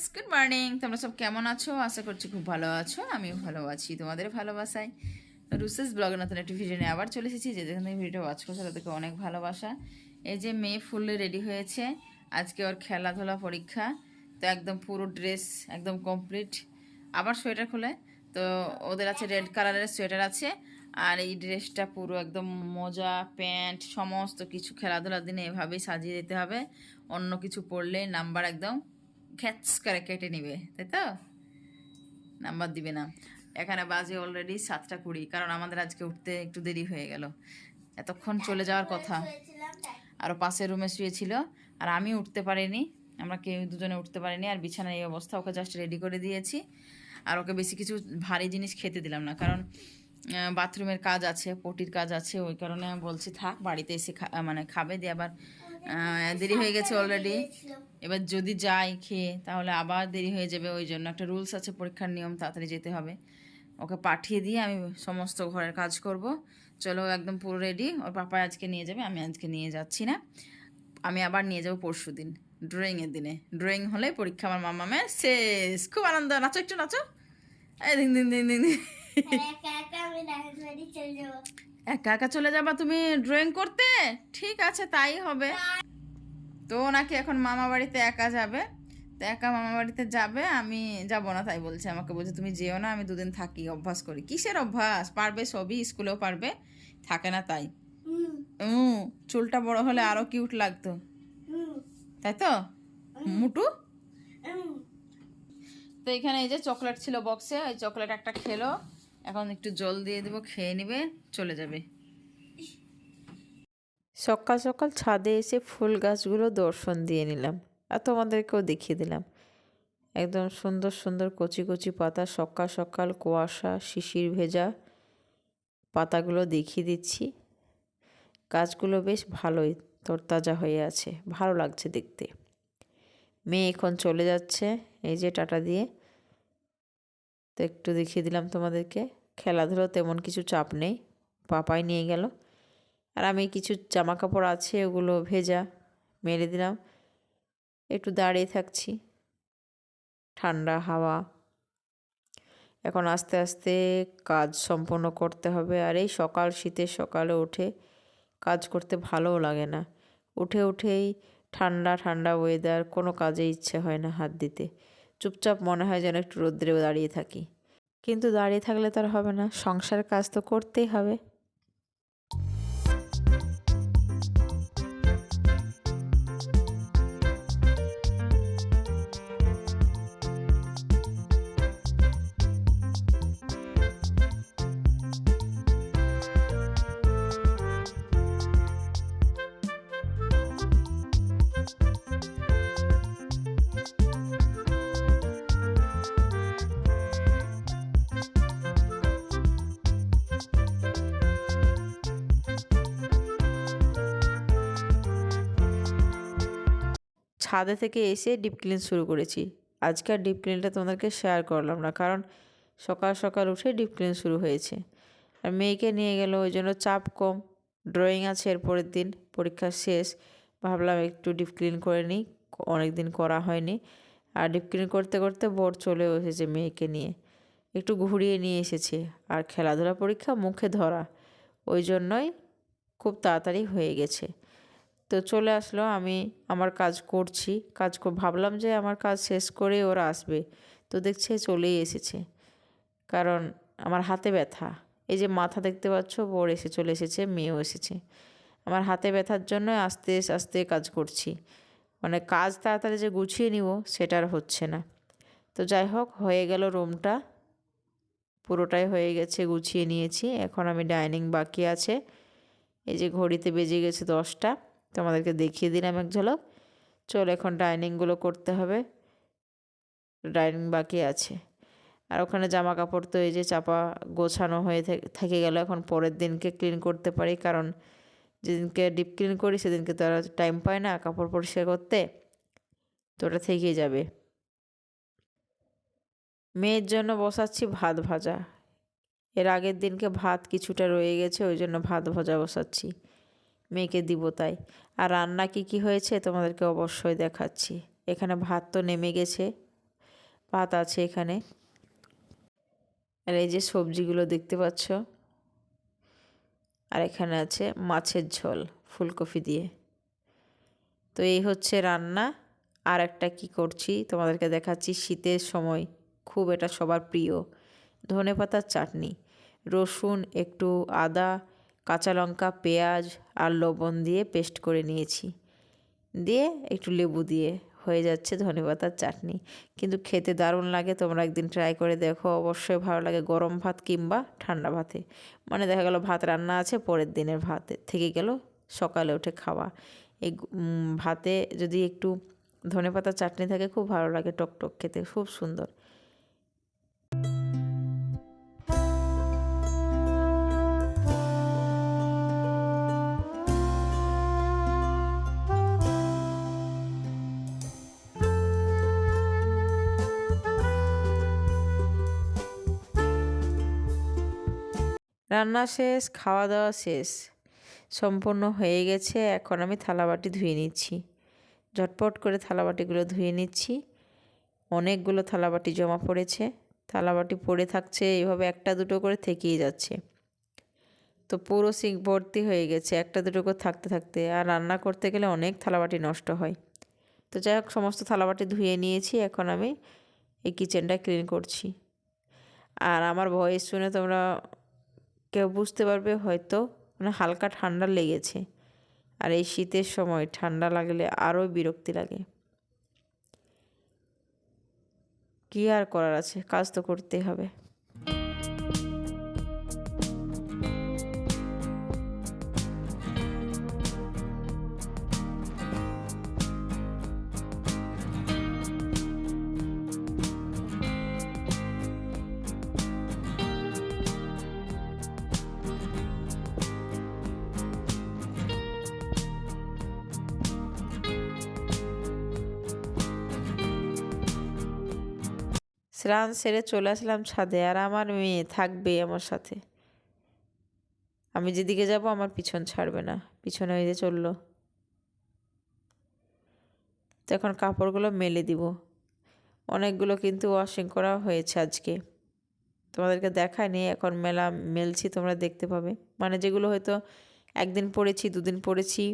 Friends good morning তোমরা সব কেমন আছো? আশা করছি খুব ভালো আছো। আমিও ভালো আছি। তোমাদের ভালোবাসায় রুসেস ব্লগ নতুন একটি ভিডিও নিয়ে আবার চলে এসেছি, যে যেখান ভিডিও ওয়াচ করছ তাদেরকে অনেক ভালোবাসা। এই যে মেয়ে ফুল রেডি হয়েছে। আজকে ওর খেলাধুলা পরীক্ষা। তো একদম পুরো ড্রেস একদম কমপ্লিট আবার সোয়েটার খুলে। তো ওদের আছে রেড কালারের সোয়েটার আছে। আর এই ড্রেসটা পুরো একদম মোজা, প্যান্ট, সমস্ত কিছু খেলাধুলার দিনে এভাবেই সাজিয়ে দিতে হবে। অন্য কিছু পড়লে নাম্বার একদম খ্যাচ করে কেটে নিবে, তাই তো? নাম্বার দিবে না। এখানে বাজে অলরেডি সাতটা কুড়ি, কারণ আমাদের আজকে উঠতে একটু দেরি হয়ে গেল। এতক্ষণ চলে যাওয়ার কথা। আরও পাশের রুমে শুয়েছিল, আর আমি উঠতে পারিনি। আমরা কেউ দুজনে উঠতে পারিনি, আর বিছানার এই অবস্থা, ওকে জাস্ট রেডি করে দিয়েছি। আর ওকে বেশি কিছু ভারী জিনিস খেতে দিলাম না, কারণ বাথরুমের কাজ আছে, পটির কাজ আছে, ওই কারণে বলছি, থাক, বাড়িতে এসে মানে খাবে, দিয়ে আবার দেরি হয়ে গেছে অলরেডি এবার যদি যাই খেয়ে, তাহলে আবার দেরি হয়ে যাবে, ওই জন্য একটা রুলস আছে, পরীক্ষার নিয়ম, তাড়াতাড়ি যেতে হবে। ওকে পাঠিয়ে দিয়ে আমি সমস্ত ঘরের কাজ করব। চলো, একদম পুরো রেডি ওর পাপা আজকে নিয়ে যাবে, আমি আজকে নিয়ে যাচ্ছি না। আমি আবার নিয়ে যাব পরশু দিন ড্রয়িংয়ের দিনে। ড্রয়িং হলে পরীক্ষা আমার মামামের শেষ। খুব আনন্দ। নাচো একটু, নাচো। এই দিন দিন দিন দিন। একা একা চলে যাব তুমি ড্রয়িং করতে? ঠিক আছে তাই হবে। তো নাকি এখন মামা বাড়িতে একা যাবে। তো একা মামা বাড়িতে যাবে আমি যাব না তাই বলছে আমাকে বলছে তুমি যেও না আমি দুদিন থাকি অভ্যাস করি। কিসের অভ্যাস? পারবে সবই স্কুলেও পারবে থাকে না তাই। হুম। হুম চুলটা বড় হলে আরও কিউট লাগতো। তাই তো? মুটু? তো এখানে এই যে চকলেট ছিল বক্সে ওই চকলেট একটা খেলো। এখন একটু জল দিয়ে দেবো, খেয়ে নেবে, চলে যাবে। সকাল সকাল ছাদে এসে ফুল গাছগুলো দর্শন দিয়ে নিলাম আর তোমাদেরকেও দেখিয়ে দিলাম। একদম সুন্দর সুন্দর কচি কচি পাতা, সকাল সকাল কুয়াশা, শিশির ভেজা পাতাগুলো দেখিয়ে দিচ্ছি। গাছগুলো বেশ ভালোই তরতাজা হয়ে আছে, ভালো লাগছে দেখতে। মেয়ে এখন চলে যাচ্ছে, এই যে টাটা দিয়ে। তো একটু দেখিয়ে দিলাম তোমাদেরকে। খেলাধুলো তেমন কিছু চাপ নেই, পাপাই নিয়ে গেল। আর আমি কিছু জামা কাপড় আছে, ওগুলো ভেজা মেলে দিলাম। একটু দাঁড়িয়ে থাকছি, ঠান্ডা হাওয়া। এখন আস্তে আস্তে কাজ সম্পন্ন করতে হবে। আর এই সকাল, শীতের সকালে উঠে কাজ করতে ভালোও লাগে না। উঠে উঠেই ঠান্ডা ঠান্ডা ওয়েদার কোনো কাজে ইচ্ছে হয় না হাত দিতে। চুপচাপ মনে হয় যেন একটু রোদ্রেও দাঁড়িয়ে থাকি। কিন্তু দাঁড়িয়ে থাকলে তো আর হবে না। সংসার কাজ তো করতেই হবে। ছাদে থেকে এসে ডিপ ক্লিন শুরু করেছি। আজকে ডিপ ক্লিনটা তোমাদেরকে শেয়ার করলাম না, কারণ সকাল সকাল উঠে ডিপ ক্লিন শুরু হয়েছে। আর মেয়েকে নিয়ে গেল, ওই জন্য চাপ কম। ড্রয়িং আছে এর পরের দিন, পরীক্ষা শেষ। ভাবলাম একটু ডিপ ক্লিন করে নিই অনেক দিন করা হয়নি। আর ডিপ ক্লিন করতে করতে বোর চলেও এসেছে মেয়েকে নিয়ে। একটু ঘুরিয়ে নিয়ে এসেছে, আর খেলাধুলা পরীক্ষা মুখে ধরা। ওই জন্যই খুব তাড়াতাড়ি হয়ে গেছে। তো চলে আসলো, আমি আমার কাজ করছি, কাজ ভাবলাম যে আমার কাজ শেষ করে ওরা আসবে। তো দেখছে চলেই এসেছে। কারণ আমার হাতে ব্যথা। এই যে মাথা দেখতে পাচ্ছ, বোর এসে চলে এসেছে, মেয়েও এসেছে। আমার হাতে ব্যথার জন্য আস্তে আস্তে কাজ করছি। মানে কাজ তাড়াতাড়ি যে গুছিয়ে নিব, সেটা আর হচ্ছে না। তো যাই হোক, হয়ে গেল রুমটা। পুরোটাই হয়ে গেছে, গুছিয়ে নিয়েছি। এখন আমি ডাইনিং বাকি আছে। এই যে ঘড়িতে বেজে গেছে দশটা। তোমাদেরকে দেখিয়ে দিলাম এক ঝলক। চল এখন ডাইনিংগুলো করতে হবে। ডাইনিং বাকি আছে। আর ওখানে জামা কাপড় তো এই যে চাপা গোছানো হয়ে থেকে গেল। এখন পরের দিনকে ক্লিন করতে পারি। কারণ যেদিনকে ডিপ ক্লিন করি, সেদিনকে তো আর টাইম পায় না কাপড় পরিষ্কার করতে। তো ওটা থেকেই যাবে। মেয়ের জন্য বসাচ্ছি ভাত ভাজা। এর আগের দিনকে ভাত কিছুটা রয়ে গেছে, ওই জন্য ভাত ভাজা বসাচ্ছি। মেয়েকে দিব তাই। আর রান্না কি কি হয়েছে তোমাদেরকে অবশ্যই দেখাচ্ছি। এখানে ভাত তো নেমে গেছে, ভাত আছে এখানে। আর এই যে সবজিগুলো দেখতে পাচ্ছ, আর এখানে আছে মাছের ঝোল ফুলকপি দিয়ে। তো এই হচ্ছে রান্না, আর একটা কি করছি তোমাদেরকে দেখাচ্ছি শীতের সময়। খুব এটা সবার প্রিয়। ধনে পাতার চাটনি, রসুন, একটু আদা কাঁচা লঙ্কা, পেঁয়াজ আর লবণ দিয়ে পেস্ট করে নিয়েছি। দিয়ে একটু লেবু দিয়ে। হয়ে যাচ্ছে ধনে পাতার চাটনি। কিন্তু খেতে দারুণ লাগে, তোমরা একদিন ট্রাই করে দেখো। অবশ্যই ভালো লাগে গরম ভাত কিংবা ঠান্ডা ভাতে। মানে দেখা গেল ভাত রান্না আছে, পরের দিনের ভাতে থেকে গেল সকালে উঠে খাওয়া। এই ভাতে যদি একটু ধনে পাতার চাটনি থাকে, খুব ভালো লাগে টক টক খেতে, খুব সুন্দর। রান্না শেষ খাওয়া দাওয়া শেষ। সম্পূর্ণ হয়ে গেছে, এখন আমি থালাবাটি ধুয়ে নিচ্ছি। ঝটপট করে থালাবাটিগুলো ধুয়ে নিচ্ছি। অনেকগুলো থালাবাটি জমা পড়েছে। থালাবাটি পড়ে থাকছে, এইভাবে একটা দুটো করে থেকেই যাচ্ছে। তো পুরো সিঙ্ক ভর্তি হয়ে গেছে, একটা দুটো করে থাকতে থাকতে। আর রান্না করতে গেলে অনেক থালাবাটি নষ্ট হয়। তো যাই হোক, সমস্ত থালাবাটি ধুয়ে নিয়েছি, এখন আমি এই কিচেনটা ক্লিন করছি। আর আমার ভয়েস শুনে তোমরা কেউ বুঝতে পারবে হয়তো মানে হালকা ঠান্ডা লেগেছে। আর এই শীতের সময় ঠান্ডা লাগলে আরও বিরক্তি লাগে। কী আর করার আছে? কাজ তো করতেই হবে। স্নান সেরে চলে আসলাম ছাদে, আর আমার মেয়ে থাকবে আমার সাথে। আমি যেদিকে যাব আমার পিছন ছাড়বে না, পিছনে ওই যে চলল। তো এখন কাপড়গুলো মেলে দিব। অনেকগুলো কিন্তু ওয়াশিং করা হয়েছে আজকে। তোমাদেরকে দেখায়নি, এখন মেলা মেলছি, তোমরা দেখতে পাবে। মানে যেগুলো হয়তো একদিন পরেছি দুদিন পরেছি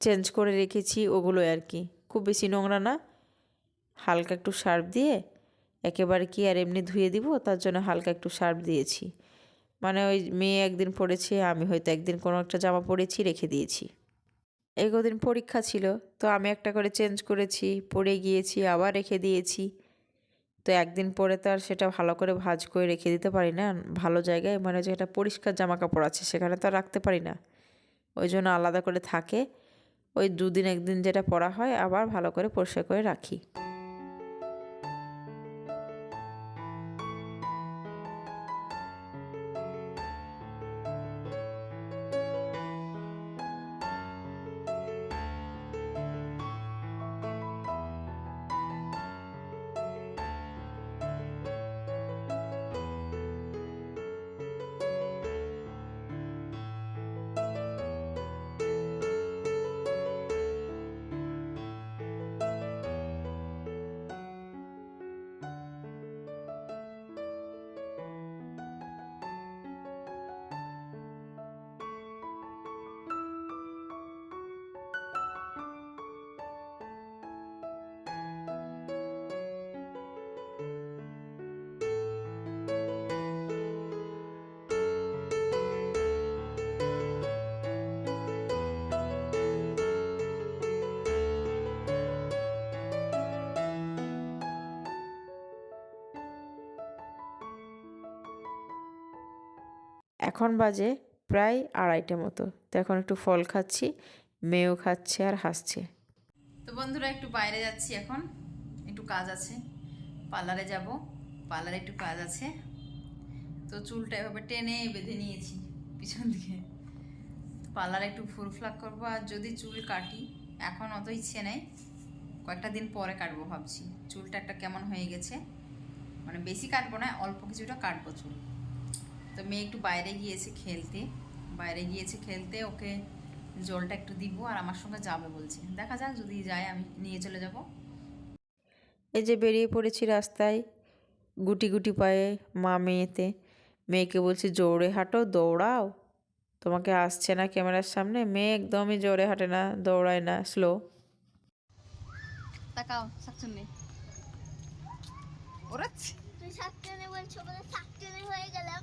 চেঞ্জ করে রেখেছি ওগুলো আর কি। খুব বেশি নোংরা না হালকা একটু সার্ফ দিয়ে একেবারে কি আর এমনি ধুয়ে দিব, তার জন্য হালকা একটু সার্ফ দিয়েছি। মানে ওই মেয়ে একদিন পড়েছে, আমি হয়তো একদিন কোনো একটা জামা পরেছি, রেখে দিয়েছি। এই কদিন পরীক্ষা ছিল, তো আমি একটা করে চেঞ্জ করেছি, পরে গিয়েছি, আবার রেখে দিয়েছি। তো একদিন পরে তো আর সেটা ভালো করে ভাজ করে রেখে দিতে পারি না, ভালো জায়গায় মানে যেটা পরিষ্কার জামা কাপড় আছে, সেখানে তো রাখতে পারি না। ওই জন্য আলাদা করে থাকে, ওই দুদিন একদিন যেটা পরা হয়, আবার ভালো করে পরিষ্কার করে রাখি। এখন বাজে প্রায় আড়াইটে মতো। তো এখন একটু ফল খাচ্ছি, মেয়েও খাচ্ছে আর হাসছে। তো বন্ধুরা, একটু বাইরে যাচ্ছি এখন। একটু কাজ আছে। পার্লারে যাব। পার্লারে একটু কাজ আছে। তো চুলটা এভাবে টেনে বেঁধে নিয়েছি পিছন দিকে। পার্লারে একটু ফুরফ্লাক করব আর যদি চুল কাটি, এখন অত ইচ্ছে নেই। কয়েকটা দিন পরে কাটবো ভাবছি। চুলটা একটা কেমন হয়ে গেছে? মানে বেশি কাটবো না, অল্প কিছুটা কাটবো চুল। তো মেয়ে একটু বাইরে গিয়েছে খেলতে। বাইরে গিয়েছে খেলতে ওকে জলটা একটু দিব আর আমার সঙ্গে যাবে বলছে। দেখা যাক যদি যায় আমি নিয়ে চলে যাব। এই যে বেরিয়ে পড়েছি রাস্তায় গুটি গুটি পায়ে মা মেয়েতে। মেয়েকে বলছি জোরে হাঁটো দৌড়াও। তোমাকে আসছে না ক্যামেরার সামনে? মেয়ে একদমই জোরে হাঁটে না দৌড়ায় না স্লো তাকাও শাকচুন্নি ওরাচ্ছি বলছো বলে হয়ে গেলাম।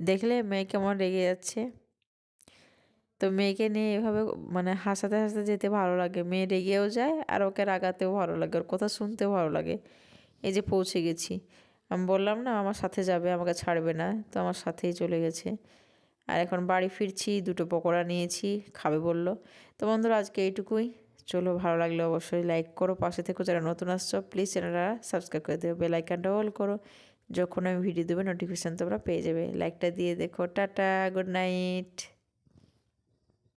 দেখলে মেয়ে কেমন রেগে যাচ্ছে। তো মেয়েকে নিয়ে এভাবে মানে হাসাতে হাসাতে যেতে ভালো লাগে। মেয়ে রেগেও যায় আর ওকে রাগাতেও ভালো লাগে ওর কথা শুনতেও ভালো লাগে। এই যে পৌঁছে গেছি। আমি বললাম না আমার সাথে যাবে আমাকে ছাড়বে না। তো আমার সাথেই চলে গেছে। আর এখন বাড়ি ফিরছি দুটো পকোড়া নিয়েছি খাবে বলল। তো বন্ধুরা আজকে এইটুকুই। চলো, ভালো লাগলে অবশ্যই লাইক করো, পাশে থেকে, যারা নতুন আসছো প্লিজ চ্যানেলটা সাবস্ক্রাইব করে দেবে বেল আইকনটা অল করো। যখন আমি ভিডিও দেবো নোটিফিকেশান তোমরা পেয়ে যাবে। লাইকটা দিয়ে দেখো, টাটা গুড নাইট